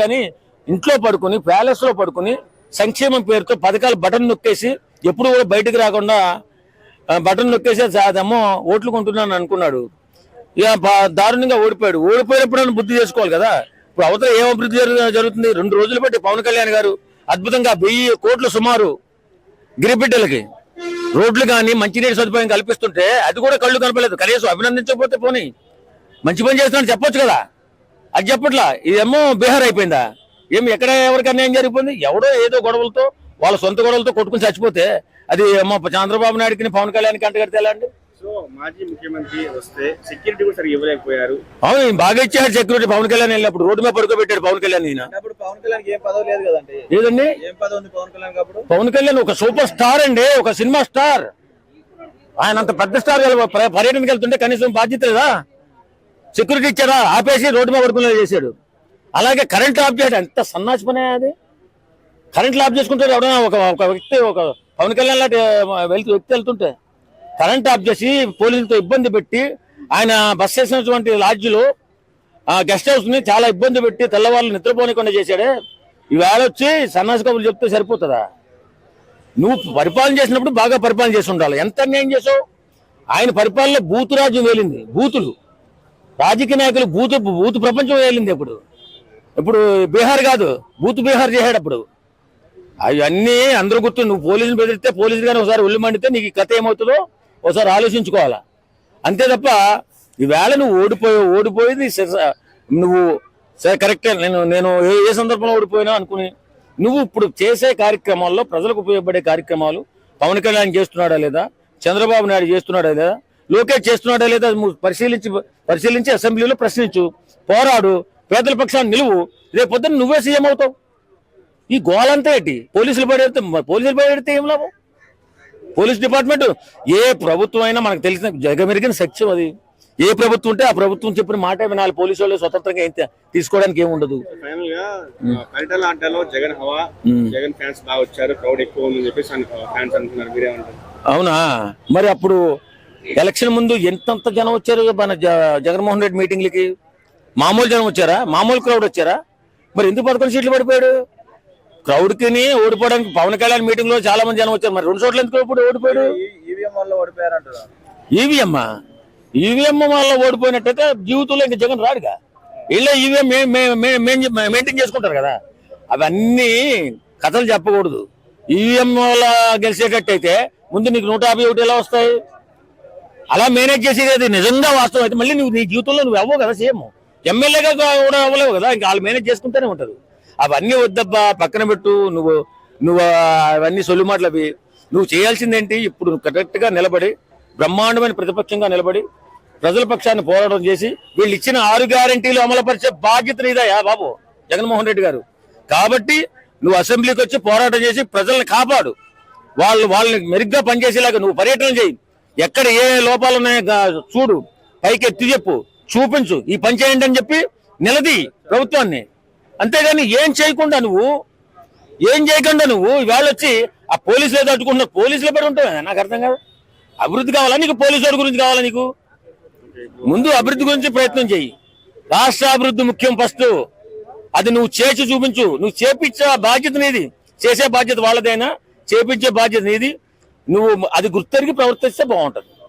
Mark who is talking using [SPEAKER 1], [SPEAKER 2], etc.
[SPEAKER 1] కానీ ఇంట్లో పడుకుని ప్యాలెస్లో పడుకుని సంక్షేమం పేరుతో పథకాలు బటన్ నొక్కేసి ఎప్పుడు కూడా బయటకు రాకుండా బటన్ నొక్కేసి అదేమో ఓట్లు కొంటున్నాను అనుకున్నాడు. ఇక దారుణంగా ఓడిపోయాడు. ఓడిపోయినప్పుడు బుద్ధి చేసుకోవాలి కదా? ఇప్పుడు అవతల ఏం అభివృద్ధి జరుగుతుంది? రెండు రోజులు బట్టి పవన్ కళ్యాణ్ గారు అద్భుతంగా వెయ్యి కోట్లు సుమారు గిరిబిడ్డలకి రోడ్లు కానీ మంచినీటి సదుపాయం కల్పిస్తుంటే అది కూడా కళ్ళు కనపలేదు కనీసం అభినందించకపోతే పోనీ. మంచి పని చేస్తున్నాడు చెప్పొచ్చు కదా? అది చెప్పట్లా. ఇదేమో బీహార్ అయిపోయిందా? ఏమి ఎక్కడ ఎవరికి అన్యాయం జరిగిపోయింది? ఎవడో ఏదో గొడవలతో వాళ్ళ సొంత గొడవలతో కొట్టుకుని చచ్చిపోతే అది ఏమో చంద్రబాబు నాయుడుకి పవన్ కళ్యాణ్ కంటగడితే ఎలా అండి
[SPEAKER 2] సో మాజీ ముఖ్యమంత్రి వస్తే సెక్యూరిటీ కూడా సరిగ్గా ఇవ్వలేకపోయారు.
[SPEAKER 1] అవును బాగా ఇచ్చాడు సెక్యూరిటీ పవన్ కళ్యాణ్ వెళ్ళినప్పుడు. రోడ్డు మీద పడుకోబెట్టాడు పవన్ కళ్యాణ్ ఈయన.
[SPEAKER 3] అప్పుడు పవన్ కళ్యాణ్ ఏం పదవి లేదు కదండి.
[SPEAKER 1] లేదండి
[SPEAKER 3] ఏం పదవి ఉంది పవన్ కళ్యాణ్ అప్పుడు
[SPEAKER 1] పవన్ కళ్యాణ్ ఒక సూపర్ స్టార్ అండి ఒక సినిమా స్టార్. ఆయన అంత పెద్ద స్టార్ పర్యటనకి వెళ్తుంటే కనీసం బాధ్యత లేదా? సెక్యూరిటీ ఇచ్చారా ఆపేసి రోడ్డు మీద పడుకునే చేశాడు. అలాగే కరెంట్ ఆఫ్ చేయడం ఎంత సన్నాసి పనే అది? కరెంట్ ఆఫ్ చేసుకుంటే ఎవడైనా ఒక ఒక వ్యక్తి ఒక పవన్ కళ్యాణ్ లాంటి వెళ్తూ వ్యక్తి వెళ్తుంటే కరెంట్ ఆఫ్ చేసి పోలీసులతో ఇబ్బంది పెట్టి ఆయన బస్ చేసినటువంటి లాడ్జిలో ఆ గెస్ట్ హౌస్ని చాలా ఇబ్బంది పెట్టి తెల్లవాళ్ళు నిద్రపోనికుండా చేశాడే. ఈవేళ వచ్చి సన్నాసి కబుర్లు చెప్తే సరిపోతుందా? నువ్వు పరిపాలన చేసినప్పుడు బాగా పరిపాలన చేసి ఉండాలి. ఎంత అన్యాయం చేసావు? ఆయన పరిపాలన బూతు రాజ్యం వేలింది. బూతులు. రాజకీయ నాయకులు బూతు బూతు ప్రపంచం వేలింది ఇప్పుడు ఇప్పుడు బీహార్ కాదు బూత్ బీహార్ చేశాడు అప్పుడు. అవన్నీ అందరూ గుర్తు నువ్వు పోలీసులు బెదిరితే పోలీసులు కానీ ఒకసారి ఒళ్ళు మండితే నీకు కథ ఏమవుతుందో ఒకసారి ఆలోచించుకోవాలా. అంతే తప్ప ఈవేళ నువ్వు ఓడిపోయి ఓడిపోయింది నువ్వు సరే కరెక్టే నేను నేను ఏ- ఏ సందర్భంలో ఓడిపోయినా అనుకుని నువ్వు ఇప్పుడు చేసే కార్యక్రమాల్లో ప్రజలకు ఉపయోగపడే కార్యక్రమాలు పవన్ కళ్యాణ్ చేస్తున్నాడా లేదా చంద్రబాబు నాయుడు చేస్తున్నాడా లేదా లోకేష్ చేస్తున్నాడా లేదా పరిశీలించి పరిశీలించి అసెంబ్లీలో ప్రశ్నించు. పోరాడు పేదల పక్షాన్ని నిలువు. రేపు పొద్దున్న నువ్వే సీఎం అవుతావు. ఈ గోలంతా ఏంటి? పోలీసులు పడేస్తే పోలీసులు పడేస్తే ఏం లాభం? పోలీస్ డిపార్ట్మెంట్ ఏ ప్రభుత్వం అయినా మనకు తెలిసిన జగమెరిగిన సత్యం అది. ఏ ప్రభుత్వం ఉంటే ఆ ప్రభుత్వం చెప్పిన మాట వినాలి. పోలీసు వాళ్ళు స్వతంత్రంగా ఏం తీసుకోవడానికి ఏమి ఉండదు.
[SPEAKER 2] ఫైనల్గా ఆ, పరిటాల ఆటలో జగన్ హవా. జగన్ ఫ్యాన్స్ బాగా వచ్చారు. క్రౌడ్ ఎక్కువ ఉందని చెప్పేసి ఫ్యాన్స్ అంటున్నారు మీరేమంటారు?
[SPEAKER 1] అవునా? మరి అప్పుడు ఎలక్షన్ ముందు ఎంతంత జనం వచ్చారు? మన జగన్మోహన్ రెడ్డి మీటింగ్లకి మామూలు జనం వచ్చారా? మామూలు క్రౌడ్ వచ్చారా? మరి ఎందుకు పదకొండు సీట్లు పడిపోయాడు? క్రౌడ్ కిని ఓడిపోవడానికి పవన్ కళ్యాణ్ మీటింగ్లో చాలా మంది జనం వచ్చారు. మరి రెండు చోట్ల ఎందుకు ఇప్పుడు ఓడిపోయాడు?
[SPEAKER 3] ఈవీఎం వల్ల ఓడిపోయారంటారు
[SPEAKER 1] ఈవీఎం ఈవీఎం వల్ల ఓడిపోయినట్టయితే జీవితంలో ఇంకా జగన్ రాడుగా. వీళ్ళే ఈవీఎం మెయింటైన్ చేసుకుంటారు కదా. అవన్నీ కథలు చెప్పకూడదు. ఈవీఎం వల్ల గెలిచేటట్టయితే ముందు నీకు నూట యాభై ఒకటి ఎలా వస్తాయి? అలా మేనేజ్ చేసేది అది నిజంగా వాస్తవం. అయితే మళ్ళీ నువ్వు నీ జీవితంలో నువ్వు అవ్వవు కదా సేమ్ ఎమ్మెల్యేగా కూడా అవ్వలేవు కదా ఇంకా వాళ్ళు మేనేజ్ చేసుకుంటూనే ఉంటారు. అవన్నీ వద్దబ్బా పక్కన పెట్టు నువ్వు నువ్వు అవన్నీ సొల్లు మాటలు అవి. నువ్వు చేయాల్సిందేంటి? ఇప్పుడు కరెక్ట్గా నిలబడి బ్రహ్మాండమైన ప్రతిపక్షంగా నిలబడి ప్రజల పక్షాన్ని పోరాటం చేసి వీళ్ళు ఇచ్చిన ఆరు గ్యారంటీలు అమలుపరిచే బాధ్యత నీదయా బాబు? జగన్మోహన్ రెడ్డి గారు. కాబట్టి నువ్వు అసెంబ్లీకి వచ్చి పోరాటం చేసి ప్రజల్ని కాపాడు. వాళ్ళు వాళ్ళని మెరుగ్గా పనిచేసేలాగా నువ్వు పర్యటన చేయి. ఎక్కడ ఏ లోపాలు ఉన్నాయో చూడు పైకి ఎత్తి చెప్పు చూపించు. ఈ పని చేయండి అని చెప్పి నిలది ప్రభుత్వాన్ని. అంతేగాని ఏం చేయకుండా నువ్వు ఏం చేయకుండా నువ్వు ఇవాళ వచ్చి ఆ పోలీసులు ఏదో అడ్డుకుంటున్నావు పోలీసులు పడి ఉంటావు. నాకు అర్థం కాదు. అభివృద్ధి కావాలా నీకు? పోలీసు గురించి కావాలా నీకు? ముందు అభివృద్ధి గురించి ప్రయత్నం చేయి. రాష్ట్ర అభివృద్ధి ముఖ్యం ఫస్ట్. అది నువ్వు చేసి చూపించు. నువ్వు చేపించే బాధ్యత నీది. చేసే బాధ్యత వాళ్ళదైనా చేపించే బాధ్యత నీది. నువ్వు అది గుర్తెరిగి ప్రవర్తిస్తే బాగుంటది.